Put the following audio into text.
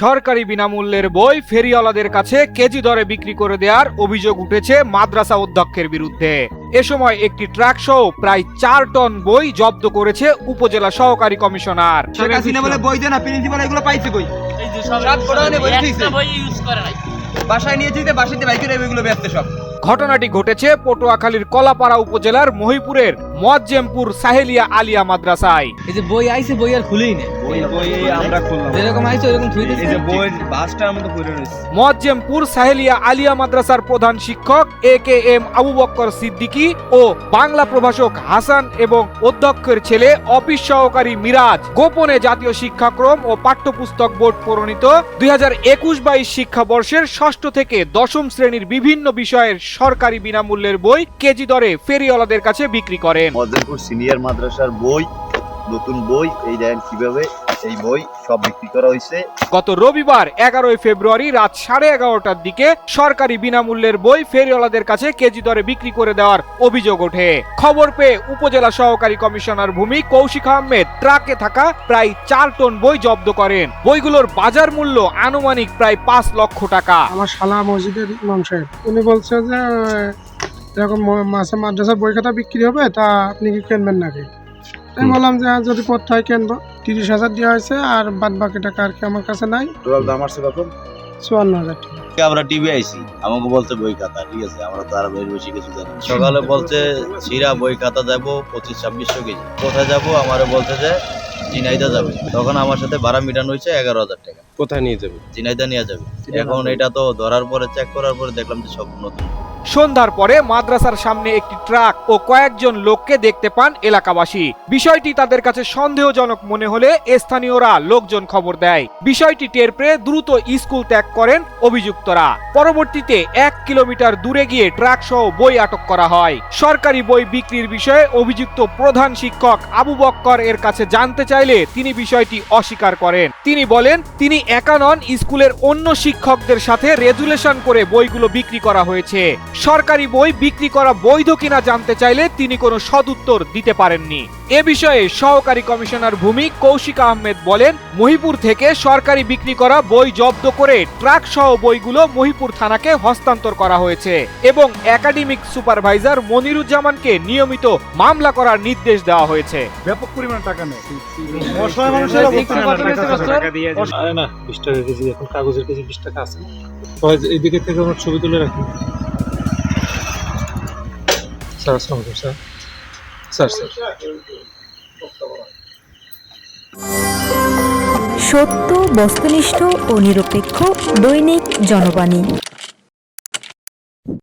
সরকারি বিনামূল্যের বই ফেরিওয়ালাদের কাছে কেজি দরে বিক্রি করে দেওয়ার অভিযোগ উঠেছে মাদ্রাসা অধ্যক্ষের বিরুদ্ধে। এ সময় একটি ট্রাক সহ প্রায় চার টন বই জব্দ করেছে উপজেলা সহকারী কমিশনার। বই প্রিন্সিপাল এগুলো পাইছে কই? এই যে সব রাত গোডাউনে বসে একটা থাকছে। বই ইউজ করে নাই। বাসায় নিয়ে যেতে বাসাতে এগুলো ব্যস্ত সব। ঘটনাটি ঘটেছে পটুয়াখালীর কলাপাড়া উপজেলার মহিপুরের মোয়াজ্জেমপুর সাহেলিয়া আলিয়া মাদ্রাসায়। এই যে বই আইছে বই আর খুলেই নেই। বই বই আমরা খুললাম। যেরকম আইছে ওরকম থুই এই যে বই বাসটার মধ্যে পড়ে রয়েছে। মোয়াজ্জেমপুর সাহেলিয়া আলিয়া মাদ্রাসার প্রধান শিক্ষক A K M Abu Bakkar Siddiqui ও বাংলা প্রভাষক হাসান এবং অধ্যক্ষের ছেলে অফিস সহকারী মিরাজ। গোপনে জাতীয় শিক্ষাক্রম ও পাঠ্যপুস্তক বোর্ড প্রণীত দুই হাজার একুশ বাইশ শিক্ষাবর্ষের ষষ্ঠ থেকে দশম শ্রেণির বিভিন্ন বিষয়ের সরকারি বিনামূল্যের বই কেজি দরে ফেরিওয়ালাদের কাছে বিক্রি করেন। সিনিয়র মাদ্রাসার বই নতুন বই এই দেখেন কীভাবে এই বই সব বিক্রি করা হয়েছে। গত রবিবার এগারোই ফেব্রুয়ারি রাত সাড়ে এগারোটার দিকে সরকারি বিনামূল্যের বই ফেরিওয়ালাদের কাছে কেজি দরে বিক্রি করে দেওয়ার অভিযোগ ওঠে। খবর পেয়ে উপজেলা সহকারী কমিশনার ভূমি কৌশিক আহমেদ ট্রাকে থাকা প্রায় চার টন বই জব্দ করেন। বইগুলোর বাজার মূল্য আনুমানিক প্রায় পাঁচ লক্ষ টাকা। আমার শালা মসজিদের ইমাম সাহেব উনি বলছে যে এরকম মাসে মাদ্রাসার বই খাতা বিক্রি হবে তা আপনি কি কিনবেন নাকি? আমি বললাম যে হ্যাঁ, যদি পড়তে হয় কেন তিরিশ হাজার দেওয়া হয়েছে আর বাদ বাকি টাকা আর কি আমার কাছে নাই। টোটাল দাম আসছে কত? চুয়ান্ন হাজার টাকা। আমরা টিভি আইছি আমাকে বলছে বই খাতা ঠিক আছে? আমরা তো আর বের বেশি কিছু জানি সকালে বলছে সিরা বই খাতা যাব পঁচিশ ছাব্বিশশো কেজি। কোথায় যাব? আমারে বলছে যে জিনাইদা যাবে। তখন আমার সাথে ভাড়া মিটানো হয়েছে এগারো হাজার টাকা। কোথায় নিয়ে যাবে? জিনাইদা নিয়ে যাবে। এখন এটা তো ধরার পরে চেক করার পরে দেখলাম যে সব নতুন। সন্ধ্যার পরে মাদ্রাসার সামনে একটি ট্রাক ও কয়েকজন লোককে দেখতে পান এলাকাবাসী। বিষয়টি তাদের কাছে সন্দেহজনক মনে হলে স্থানীয়রা লোকজন খবর দেয়। বিষয়টি টের পেয়ে দ্রুত স্কুল ত্যাগ করেন অভিযুক্তরা। পরবর্তীতে এক কিলোমিটার দূরে গিয়ে ট্রাক সহ বই আটক করা হয়। সরকারি বই বিক্রির বিষয়ে অভিযুক্ত প্রধান শিক্ষক আবু বক্কর এর কাছে জানতে চাইলে তিনি বিষয়টি অস্বীকার করেন। তিনি বলেন তিনি একা নন, স্কুলের অন্য শিক্ষকদের সাথে রেজুলেশন করে বইগুলো বিক্রি করা হয়েছে। সরকারি বই বিক্রি করা বৈধ কিনা জানতে চাইলে তিনি কোনো সদুত্তর দিতে পারেননি। এ বিষয়ে সহকারী কমিশনার ভূমি কৌশিক আহমেদ বলেন মহিপুর থেকে সরকারি বিক্রি করা বই জব্দ করে ট্রাক সহ বইগুলো মহিপুর থানাকে হস্তান্তর করা হয়েছে এবং একাডেমিক সুপারভাইজার মনিরুজ্জামানকে নিয়মিত মামলা করার নির্দেশ দেওয়া হয়েছে। ব্যাপক পরিমাণ টাকা নেয়। অসহায় মানুষের না বিশ টাকা কেজি এখন কাগজের কেজি বিশ টাকা আছে। সবাই থেকে আমার ছবি তুলে রাখি। Sir sir. Sir sir. সত্য বস্তুনিষ্ঠ ও নিরপেক্ষ দৈনিক জনবাণী।